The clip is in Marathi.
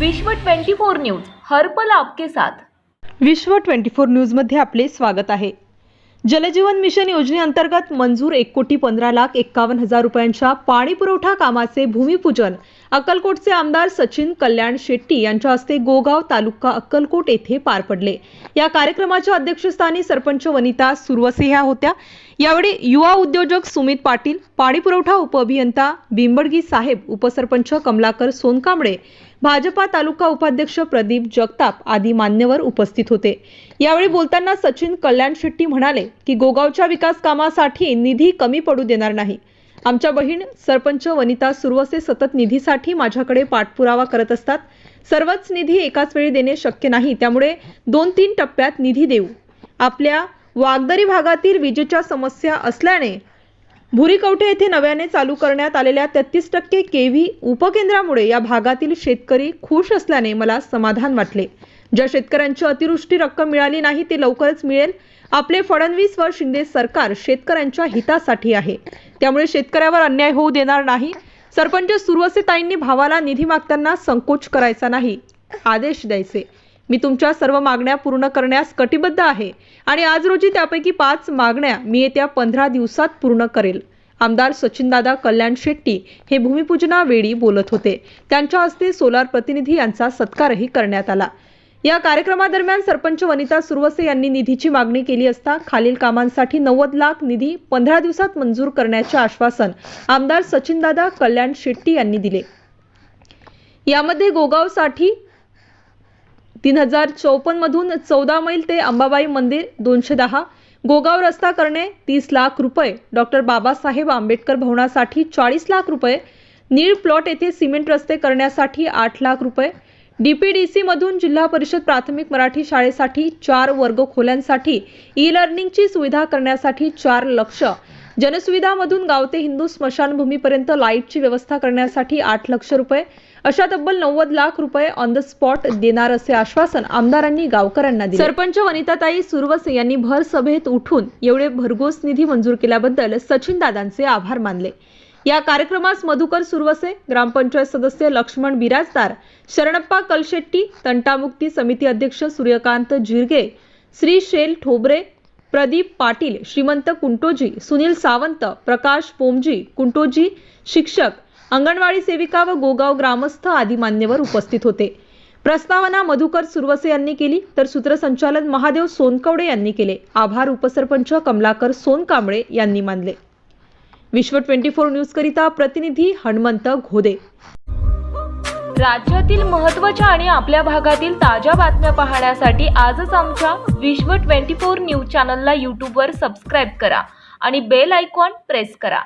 विश्व 24 न्यूज हर्पल आपके साथ. विश्व 24 न्यूजमध्ये आपले स्वागत आहे. जलजीवन मिशन योजनेअंतर्गत मंजूर एक कोटी पंधरा लाख एक्कावन्न हजार रुपयांच्या पाणी पुरवठा कामाचे भूमिपूजन अक्कलकोटचे आमदार सचिन कल्याण शेट्टी यांच्या हस्ते गोगाव तालुका अक्कलकोट येथे पार पडले. या कार्यक्रमाच्या अध्यक्षस्थानी सरपंच वनिता सुरवसे ह्या होत्या. यावेळी युवा उद्योजक सुमित पाटील पाणी पुरवठा उपअभियंता बिंबडगी साहेब उपसरपंच कमलाकर सोनकांबळे भाजपा तालुका उपाध्यक्ष प्रदीप जगताप आदी मान्यवर उपस्थित होते. यावेळी बोलताना सचिन कल्याण शेट्टी म्हणाले की गोगावच्या विकास कामासाठी निधी कमी पडू देणार नाही. आमच्या बहीण सरपंच वनिता सुरवसे सतत निधीसाठी माझ्याकडे पाठपुरावा करत असतात. सर्वच निधी एकाच वेळी देणे शक्य नाही त्यामुळे दोन तीन टप्प्यात निधी देऊ. आपल्या वागदरी भागातील विजेच्या समस्या असल्याने भुरीकवठे येथे नव्याने चालू करण्यात आलेल्या तेहतीस टक्के केव्ही उपकेंद्रामुळे या भागातील शेतकरी खुश असल्याने मला समाधान वाटले. ज्या शेतकऱ्यांची अतिवृष्टी रक्कम मिळाली नाही ते लवकरच मिळेल. आपले फडणवीस व शिंदे सरकार शेतकऱ्यांच्या हितासाठी आहे. त्यामुळे शेतकऱ्यावर अन्याय होऊ देणार नाही. सरपंच सुरवसेताईंनी भावाला निधी मागताना संकोच करायचा नाही. आदेश द्यायचे. मी तुमच्या सर्व मागण्या पूर्ण करण्यास कटिबद्ध आहे आणि आज रोजी त्यापैकी पाच मागण्या मी येत्या पंधरा दिवसात पूर्ण करेल. आमदार सचिनदादा कल्याण शेट्टी हे भूमिपूजनावेळी बोलत होते. त्यांच्या हस्ते सोलार प्रतिनिधी यांचा सत्कारही करण्यात आला. या कार्यक्रमादरम्यान सरपंच वनिता सुरवसे यांनी निधीची मागणी केली असता खालील कामांसाठी नव्वद लाख निधी पंधरा दिवसात मंजूर करण्याचे आश्वासन आमदार सचिनदादा कल्याण शेट्टी यांनी दिले. यामध्ये गोगावसाठी तीन हजार चौपन्नमधून चौदा मैल ते अंबाबाई मंदिर दोनशे दहा. गोगाव रस्ता करणे तीस लाख रुपये. डॉक्टर बाबासाहेब आंबेडकर भवनासाठी चाळीस लाख रुपये. नीळ प्लॉट येथे सिमेंट रस्ते करण्यासाठी आठ लाख रुपये. डीपीडीसी मधून जिल्हा परिषद प्राथमिक मराठी शाळेसाठी चार वर्ग खोल्यांसाठी. ई लर्निंगची सुविधा करण्यासाठी चार लक्ष. जनसुविधामधून गाव ते हिंदू स्मशानभूमीपर्यंत लाईटची व्यवस्था करण्यासाठी आठ लक्ष रुपये. अशा तब्बल नव्वद लाख रुपये ऑन द स्पॉट देणार असे आश्वासन आमदारांनी गावकऱ्यांना दिले. सरपंच वनिताताई सुरवसे यांनी भर सभेत उठून एवढे भरघोस निधी मंजूर केल्याबद्दल सचिन दादांचे आभार मानले. या कार्यक्रमास मधुकर सुरवसे ग्रामपंचायत सदस्य लक्ष्मण बिराजदार शरणप्पा कलशेट्टी तंटामुक्ती समिती अध्यक्ष सूर्यकांत जिरगे श्री शेल ठोबरे प्रदीप पाटील श्रीमंत कुंटोजी सुनील सावंत प्रकाश पोमजी कुंटोजी शिक्षक अंगणवाडी सेविका व गोगाव ग्रामस्थ आदी मान्यवर उपस्थित होते. प्रस्तावना मधुकर सुरवसे यांनी केली तर सूत्रसंचालन महादेव सोनकवडे यांनी केले. आभार उपसरपंच कमलाकर सोनकांबळे यांनी मानले. विश्व ट्वेंटी फोर न्यूज करिता प्रतिनिधी हनुमंत घोदे. राज्यातील महत्त्वाच्या आणि आपल्या भागातील ताज्या बातम्या पाहण्यासाठी आजच आमच्या विश्व 24 न्यूज चॅनलला यूट्यूबवर सबस्क्राईब करा आणि बेल आयकॉन प्रेस करा.